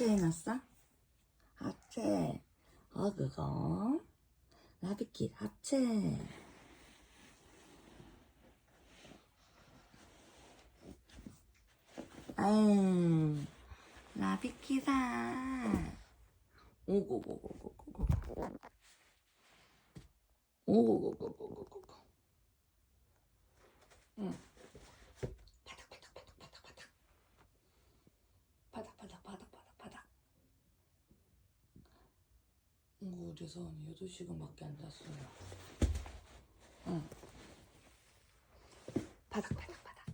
하체 해놨어? 하체. 어, 그거. 라비킷, 하체. 아유, 라비키다. 오고고고고고고. 오고고고고고고. 응. 바닥, 바닥, 바닥, 바닥, 바닥. 바닥, 바닥, 바닥, 바닥, 바닥. 어디서 8시간밖에 안 잤어요. 응. 바닥, 바닥, 바닥.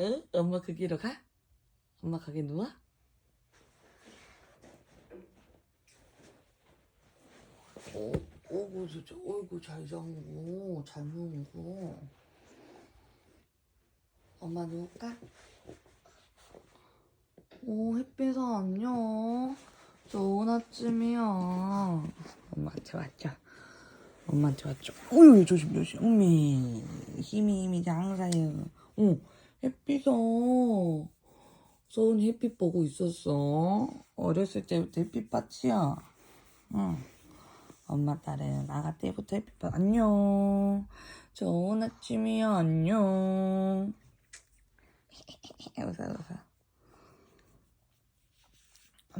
응? 엄마 거기로 가? 엄마 가게 누워? 어, 어구 진짜 어이구 잘 자고 잘 누우고 엄마 누울까? 오 햇빛아 안녕 좋은 아침이야 엄마한테 왔죠. 엄마한테 왔죠. 어유 조심 조심. 어미 힘이 힘이 장사요. 어 햇빛아 서운 햇빛 보고 있었어. 어렸을 때부터 햇빛 봤지야 응. 엄마 딸은 아가 때부터 햇빛 봤 안녕. 좋은 아침이야. 안녕. 웃어 웃어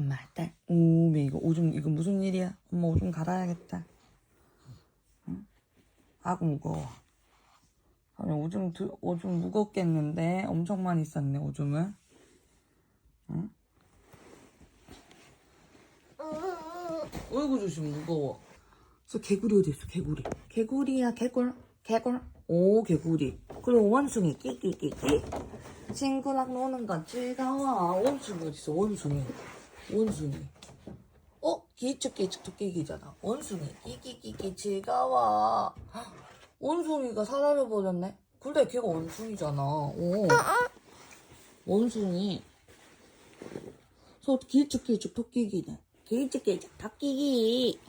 엄마 딸 오메 이거 오줌 이거 무슨 일이야? 엄마 오줌 갈아야겠다. 응? 아구 무거워. 아니 오줌 드, 오줌 무겁겠는데? 엄청 많이 쌌네 오줌을 응? 어이구 조심 무거워. 그래서 개구리 어디 있어? 개구리. 개구리야 개굴 개굴 오 개구리. 그리고 원숭이 끼끼끼끼. 친구랑 노는 건 즐거워. 원숭이 어디 있어? 원숭이 원숭이. 어? 기축기축 토끼기잖아. 원숭이. 끼끼끼끼 즐거워. 헉, 원숭이가 사라져 버렸네? 근데 걔가 원숭이잖아. 오. 원숭이. 소 길쭉길쭉 토끼기네. 길쭉길쭉 토끼기.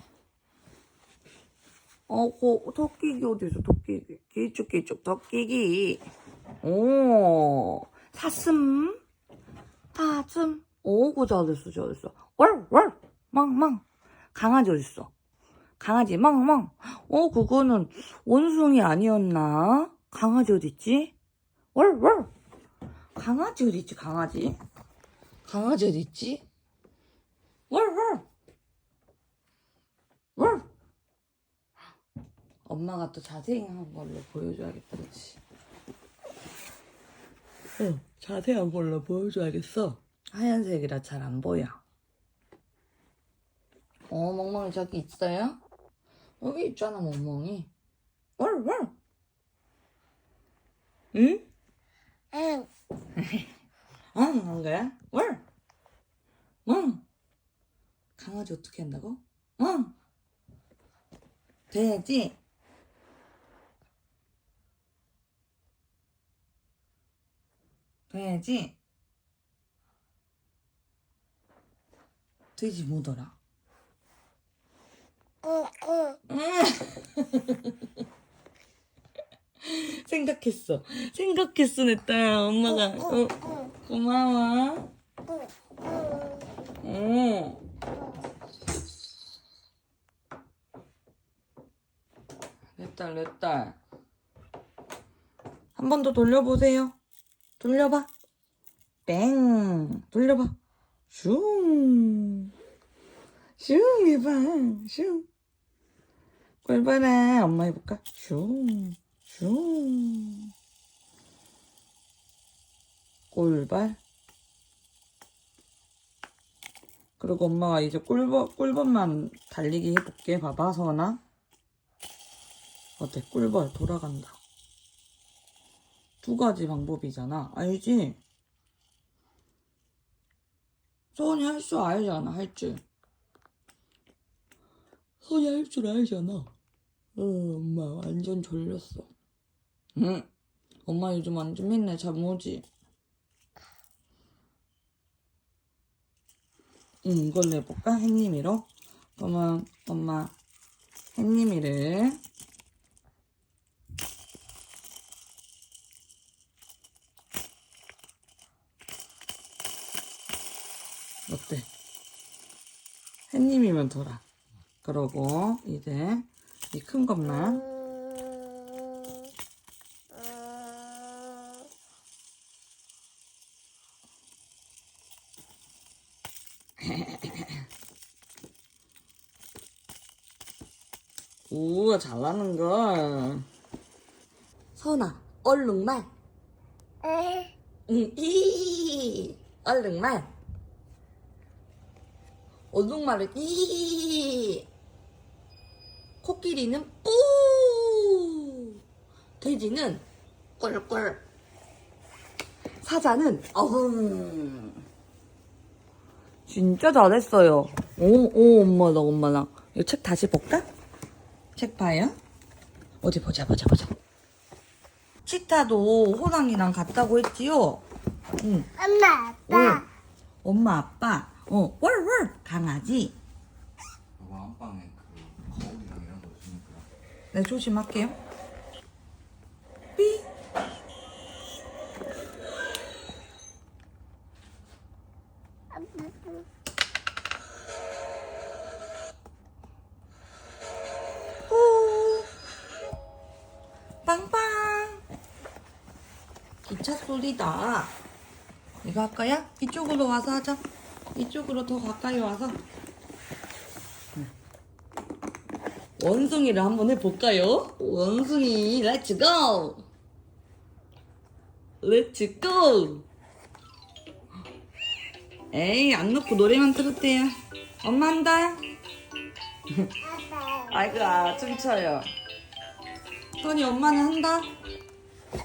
어고 토끼기 어디서 토끼기. 길쭉길쭉 토끼기. 오. 사슴? 사슴 오고 잘했어 잘했어. 월 월 망 망. 강아지 어딨어? 강아지 망 망. 어 그거는 원숭이 아니었나? 강아지 어딨지? 월 월 강아지 어딨지 강아지? 강아지 어딨지? 월 월 월 엄마가 또 자세한 걸로 보여줘야겠다 그치? 응 자세한 걸로 보여줘야겠어 하얀색이라 잘 안 보여 어 멍멍이 저기 있어요? 여기 있잖아 멍멍이 월 월 응? 응. 응, 한 거야? 월! 응! 강아지 어떻게 한다고? 응! 돼지! 돼지! 돼지 뭐더라? 응, 응. 생각했어. 생각했어, 내 딸. 엄마가. 어, 고마워. 응. 내 딸, 내 딸. 한 번 더 돌려보세요. 돌려봐. 뺑. 돌려봐. 슝. 슝 해봐. 슝. 꼴봐라. 엄마 해볼까? 슝. 슝. 꼴발. 그리고 엄마가 이제 꿀벌, 꿀벌만 달리기 해볼게. 봐봐, 서원아. 어때? 꿀벌 돌아간다. 두 가지 방법이잖아. 알지? 서원이 할 줄 알잖아, 할 줄. 서원이 할 줄 알잖아. 어, 엄마 완전 졸렸어. 응. 엄마 요즘 완전 맨날 잠 오지? 응, 이걸로 해볼까? 햇님이로? 그러면 엄마 햇님이를 어때? 햇님이면 돌아. 그러고 이제 이 큰 것만 우와 잘나는 걸. 선아 얼른 말. 에, 응, 이 얼른 말. 얼른 말을 이. 코끼리는 뿌. 돼지는 꿀꿀. 사자는 어흥. 진짜 잘했어요. 오, 오, 엄마랑, 엄마랑. 이거 책 다시 볼까? 책 봐요? 어디 보자, 보자, 보자. 치타도 호랑이랑 같다고 했지요? 응. 엄마, 아빠. 엄마, 아빠. 어, 월월 강아지. 이거 안방에 그 거울이랑 이런 거 있으니까 네, 조심할게요. 삐. 빵빵. 기차 소리다. 이거 할 거야? 이쪽으로 와서 하자. 이쪽으로 더 가까이 와서. 원숭이를 한번 해볼까요? 원숭이, 렛츠 고! 렛츠 고! 에이, 안 놓고 노래만 들었대요. 엄마 한다. 아이고, 아, 춤춰요. 선이 엄마는 한다.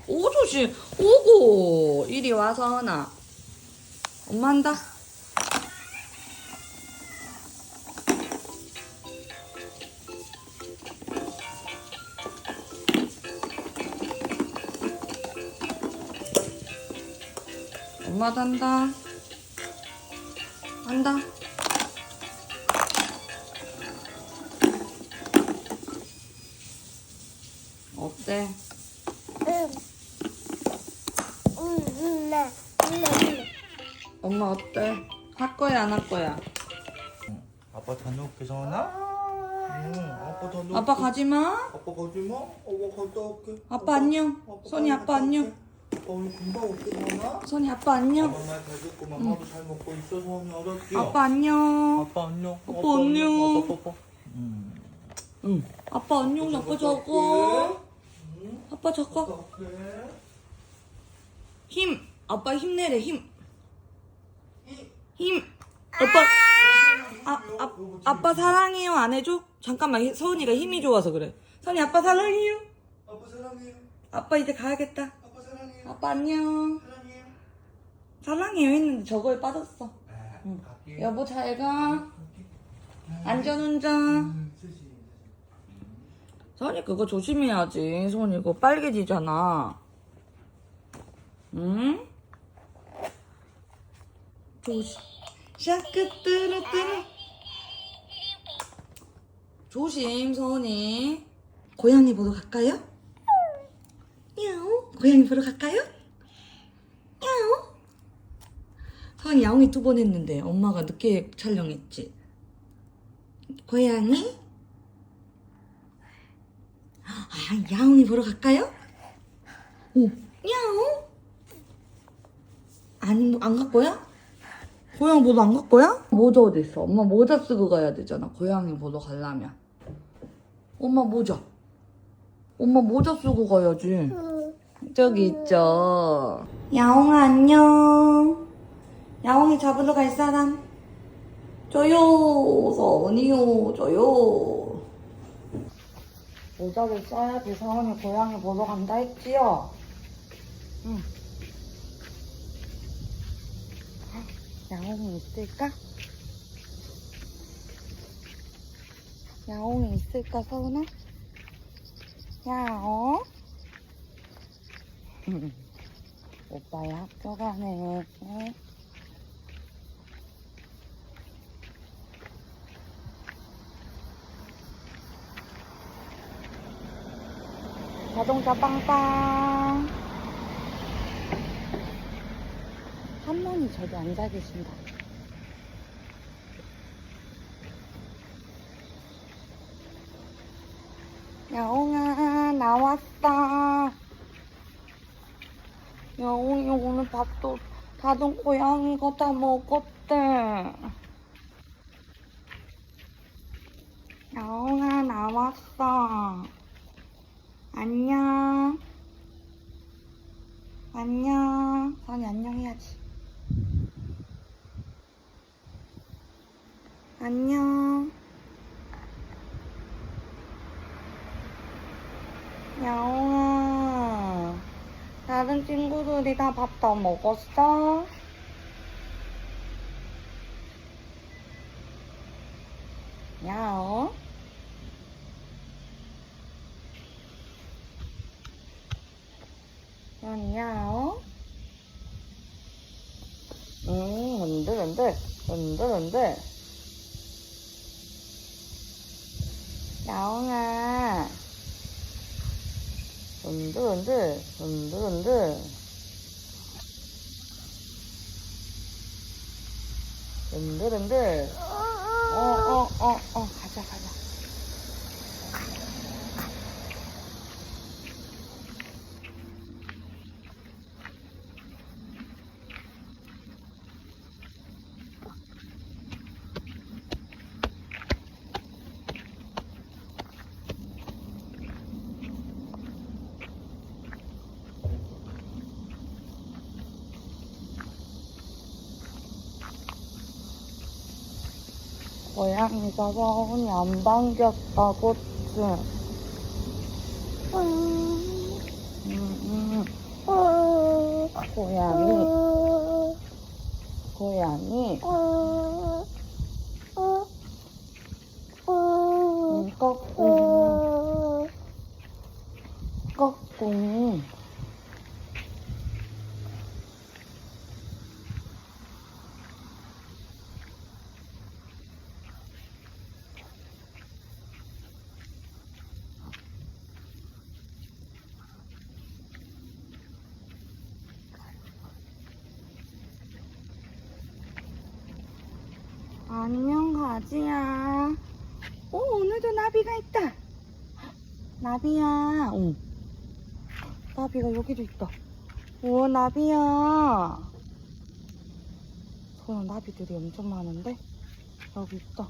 오, 조심. 오고. 이리 와서 하나. 엄마 한다. 엄마도 한다. 한다. 어때? 응. 응, 응, 나. 응, 응. 엄마 어때? 할 거야 안 할 거야? 아빠 다녀올게 서원아? 응 아빠 다녀올게 아빠 가지 마. 아빠 가지 마 아빠 갔다 올게 아빠 안녕. 선이 아빠 안녕. 아빠 오늘 금방 서원아 선이 아빠 안녕. 엄마 잘 듣고 맘마도 잘 먹고 있어? 아빠 안녕. 아빠 안녕 아빠 안녕. 아빠 뽀뽀 응 응. 아빠 안녕. 아빠 저거. 아빠 저거. 갈게 힘. 아빠 힘내래 힘. 힘. 아빠. 아, 아, 아빠 사랑해요 안 해줘? 잠깐만 서은이가 힘이 좋아서 그래. 선이 아빠 사랑해요. 아빠 사랑해요 아빠 이제 가야겠다. 아빠 안녕. 사랑해요 사랑해요 했는데 저거에 빠졌어. 응 갈게 여보 잘 가. 안전운전. 응, 쓰시. 선이 그거 조심해야지. 손 이거 빨개지잖아. 응? 조심. 샤크 뚜루뚜루. 조심, 선이. 고양이 보러 갈까요? 고양이 보러 갈까요? 야옹. 선이 야옹이 두 번 했는데 엄마가 늦게 촬영했지. 고양이? 아, 야옹이 보러 갈까요? 오, 야옹? 아니, 뭐, 안갈 거야? 고양이 보러 안 갈 거야? 모자 어디 있어? 엄마 모자 쓰고 가야 되잖아. 고양이 보러 가려면. 엄마 모자. 엄마 모자 쓰고 가야지. 응. 저기 있죠. 야옹아, 안녕. 야옹이 잡으러 갈 사람? 저요, 서은이요, 저요. 모자를 써야지 서은이 고양이 보러 간다 했지요? 응. 야옹이 있을까? 야옹이 있을까, 서은아? 야옹? 오빠야 학교 가네. 응? 자동차 빵빵. 한 분이 저기 앉아 계신다. 야옹이 오늘 다른 고양이가 다 먹었대. 야옹아 나왔어. 안녕. 안녕. 선이 안녕해야지. 안녕. 야옹아. 다른 친구들이 다 밥 다 먹었어? 야옹. 야옹. 음, 흔들, 흔들, 흔들, 흔들. 야옹아. 흔들, 흔들, 흔들, 흔들. 흔들, 흔들. 어, 어, 어, 어, 가자, 가자. 고양이가 손이 안 반겼다고, 지 음, 음, 음. 음, 고양이, 음, 고양이. 음, 음, 음, 꺽꿍, 음. 꺽꿍. 가지야. 오 오늘도 나비가 있다. 나비야. 어. 나비가 여기도 있다. 우와 나비야. 소나 나비들이 엄청 많은데 여기 있다.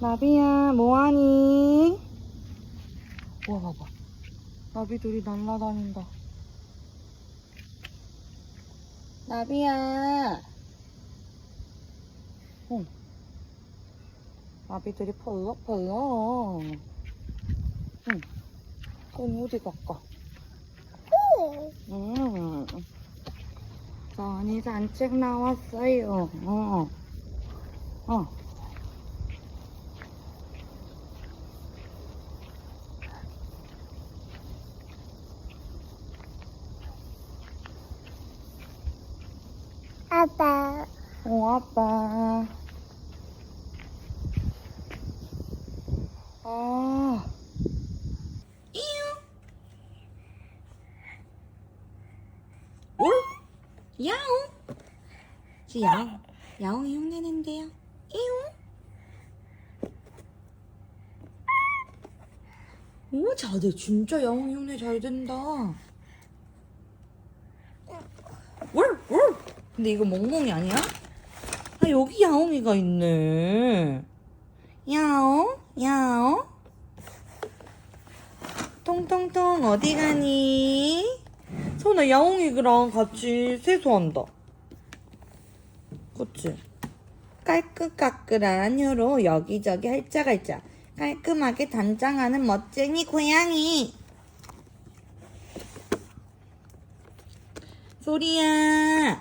나비야 뭐하니? 우와 봐봐. 나비들이 날라다닌다. 나비야. 응. 나비들이 펄럭펄럭. 응. 그럼 어디 갈까? 음. 선이 산책 나왔어요. 어. 어. 아빠, 어, 아빠. 아. 올? 야옹. 지 야옹. 야옹이 흉내낸대요. 이용. 오, 잘돼. 진짜 야옹이 흉내 잘 된다. 올, 올. 근데 이거 멍멍이 아니야? 아, 여기 야옹이가 있네. 야옹, 야옹. 통통통, 어디 가니? 선아, 야옹이랑 같이 세수한다. 그치? 깔끔까끌한 혀로 여기저기 할짝할짝 깔끔하게 단장하는 멋쟁이 고양이. 소리야.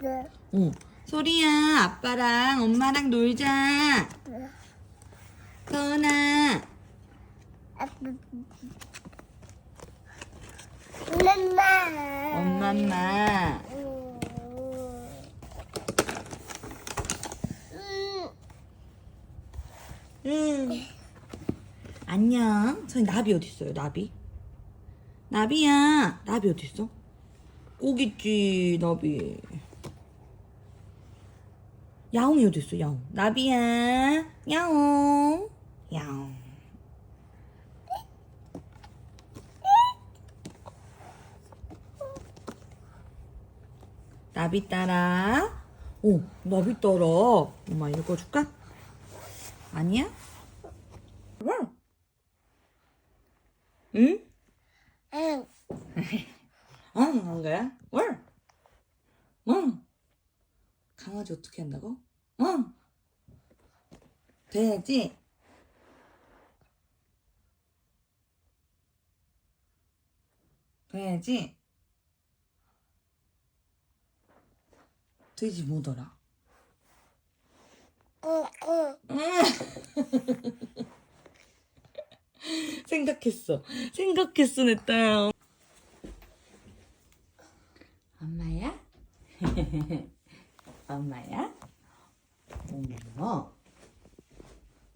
네, 응. 소리야, 아빠랑 엄마랑 놀자. 서은아. 엄마. 엄마, 엄마. 음, 응. 안녕. 저희 나비 어디 있어요? 나비? 나비야. 나비 어디 있어? 거기 있지, 나비. 야옹이 어딨어, 야옹. 나비야, 야옹, 야옹. 나비 따라. 오, 나비 따라. 엄마 읽어줄까? 아니야? 응? 응? 응. 응, 그래? 응. 응. 강아지 어떻게 한다고? 응. 돼지. 돼지. 돼지 뭐더라? 꾹꾹. 생각했어. 생각했어, 내 딸. 엄마야? 엄마야? 엄마.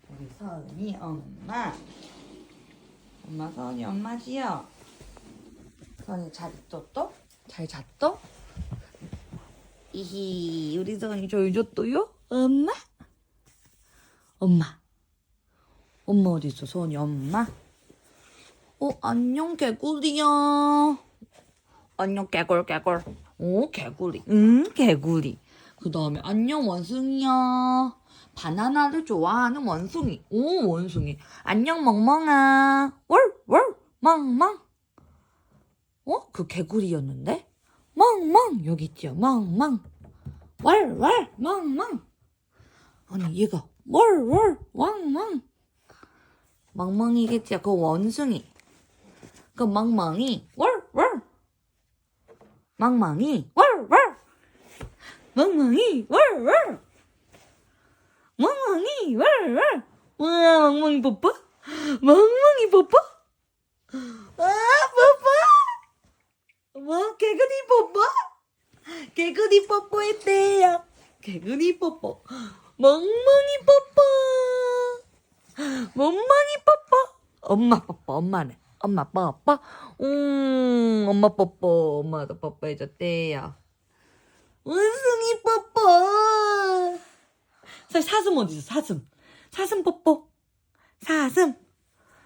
우리 서은이 엄마. 엄마 서은이 엄마지요? 서은이 잘 있었어? 잘 잤어? 이히, 우리 서은이 잘 잤어요? 엄마? 엄마. 엄마 어디 있어? 소원이 엄마? 어 안녕 개구리야. 안녕 개굴 개굴. 오 개구리. 응 개구리. 그 다음에 안녕 원숭이야. 바나나를 좋아하는 원숭이. 오 원숭이. 안녕 멍멍아. 월월 멍멍. 어? 그 개구리였는데? 멍멍 여기 있죠. 멍멍. 월월 멍멍. 아니 얘가 월월 왕멍. 멍멍이겠지. 그 원숭이. 그 멍멍이. 월, 월. 멍멍이. 월, 월. 멍멍이. 월, 월. 멍멍이. 월, 월. 와, 멍멍이 뽀뽀? 멍멍이 뽀뽀? 아, 뽀뽀? 뭐, 개구리 뽀뽀? 개구리 뽀뽀했대요. 개구리 뽀뽀. 멍멍이 뽀뽀. 멍멍이 뽀뽀. 엄마 뽀뽀, 엄마는. 엄마 뽀뽀. 음, 엄마 뽀뽀. 엄마도 뽀뽀해줬대요. 원숭이 뽀뽀. 사, 사슴 어디 있어, 사슴. 사슴 뽀뽀. 사슴.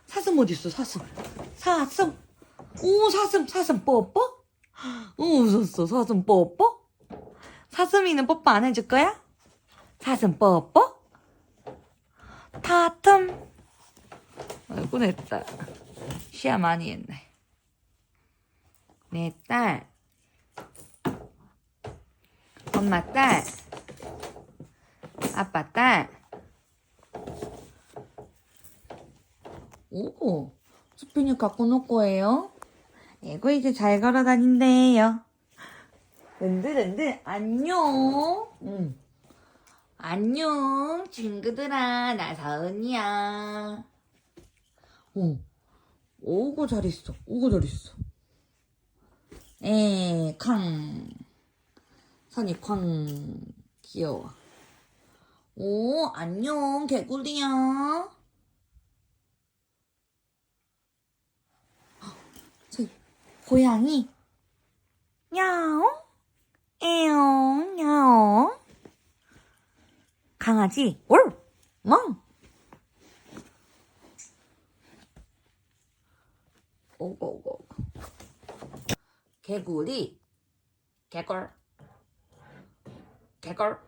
사슴 어디 있어, 사슴. 사슴. 오, 사슴, 사슴 뽀뽀? 오, 웃었어, 사슴 뽀뽀? 사슴이는 뽀뽀 안 해줄 거야? 사슴 뽀뽀? 타tum아이고 내딸 시야 많이 했네 내 딸 엄마 딸 아빠 딸 오, 수빈이 갖고 놀 거예요? 이거 이제 잘 걸어 다닌대요. 은들은들, 안녕. 응. 안녕, 친구들아. 나 서은이야. 오, 오고 잘 있어. 오고 잘 있어. 에, 쾅. 선이 쾅. 귀여워. 오, 안녕, 개구리야. 저, 고양이. 야옹, 에옹, 야옹. 강아지, 올, 멍. 오고 오고. 개구리, 개걸, 개걸,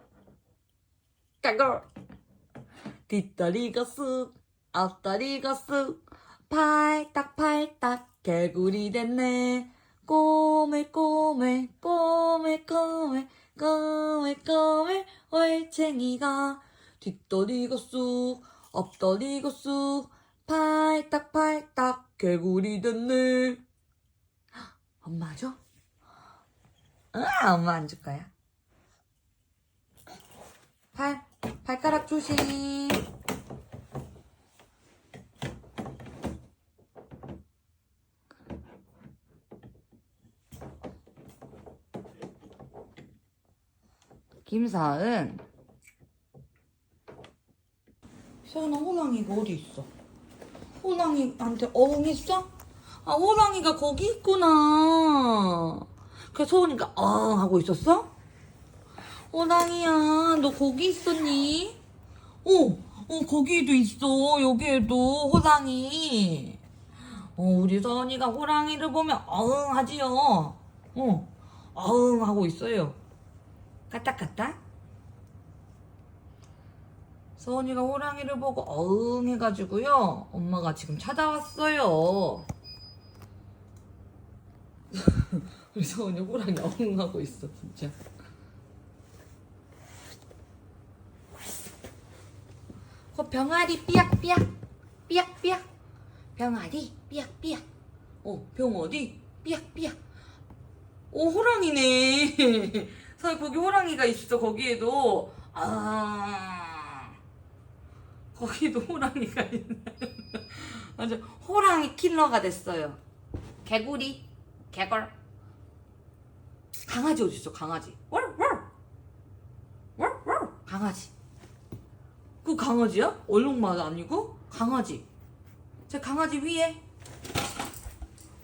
개걸. 뒷다리가 쓱, 앞다리가 쓱, 팔딱팔딱 개구리 됐네. 꼬물꼬물, 꼬물꼬물, 꼬물꼬물, 올챙이가 뒷다리가 쑥, 앞다리가 쑥, 팔딱팔딱 개구리 됐네. 엄마 줘? 아, 엄마 안 줄 거야. 팔, 발가락 조심. 김사은. 서은아, 호랑이가 어디 있어? 호랑이한테 어흥했어? 아, 호랑이가 거기 있구나. 그래서 서은이가 어흥 하고 있었어? 호랑이야, 너 거기 있었니? 어, 어, 거기도 있어. 여기에도 호랑이. 어, 우리 서은이가 호랑이를 보면 어흥 하지요. 어, 어흥 하고 있어요. 까딱까딱. 서원이가 호랑이를 보고 어흥 해가지고요. 엄마가 지금 찾아왔어요. 우리 서원이 호랑이 어흥 하고 있어, 진짜. 그 병아리 삐약삐약 삐약삐약 병아리 삐약삐약 어, 병 어디? 삐약삐약 오, 호랑이네. 서 거기 호랑이가 있어, 거기에도. 아. 거기도 호랑이가 있네. 완전 호랑이 킬러가 됐어요. 개구리, 개걸. 강아지 어딨어, 강아지. 월, 월. 월, 월. 강아지. 그 강아지야? 얼룩말 아니고? 강아지. 제 강아지 위에.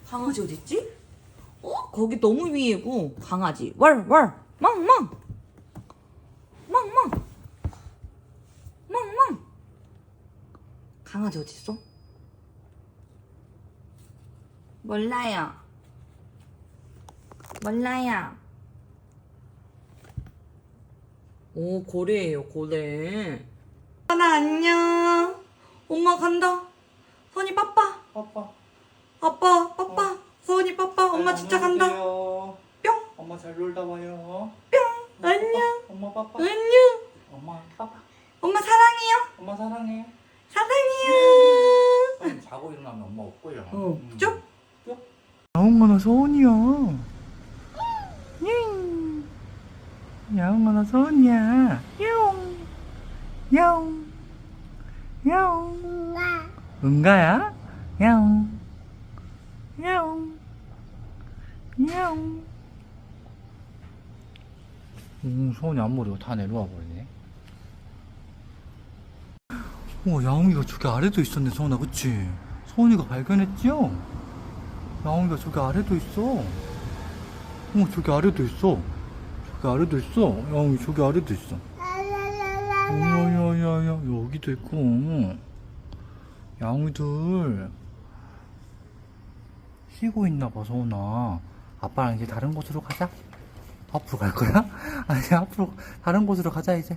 강아지 어딨지? 어? 거기 너무 위에고 강아지 왈왈 멍멍 멍 멍 멍 멍 강아지 어딨어? 몰라요 몰라요 오 고래예요 고래 하나 안녕 엄마 간다 선이 빠빠 빠빠. 아빠 빠빠 서은이 빠빠 엄마 진짜 간다 뿅. 뿅 엄마 잘 놀다 와요. 안녕 엄마 빠빠. 안녕 엄마 빠빠. 엄마 사랑해요 엄마 사랑해. 사랑해요 빨리 자고 일어나면 엄마 없고요. 어, 쭉. 야옹아 나 서원이야. 야옹아 나 서원이야. 야옹. 야옹. 야옹. 나 응가야? 야옹. 야옹. 야옹. 오, 서원이 앞머리가 다 내려와 버리네. 오, 야옹이가 저기 아래도 있었네, 서원아, 그치? 서원이가 발견했지요? 야옹이가 저기 아래도 있어. 어, 저기 아래도 있어. 저기 아래도 있어. 야옹이 저기 아래도 있어. 야야야야 여기도 있고. 야옹이들. 쉬고 있나 봐 서훈아. 아빠랑 이제 다른 곳으로 가자. 앞으로 갈 거야? 아니 앞으로 다른 곳으로 가자 이제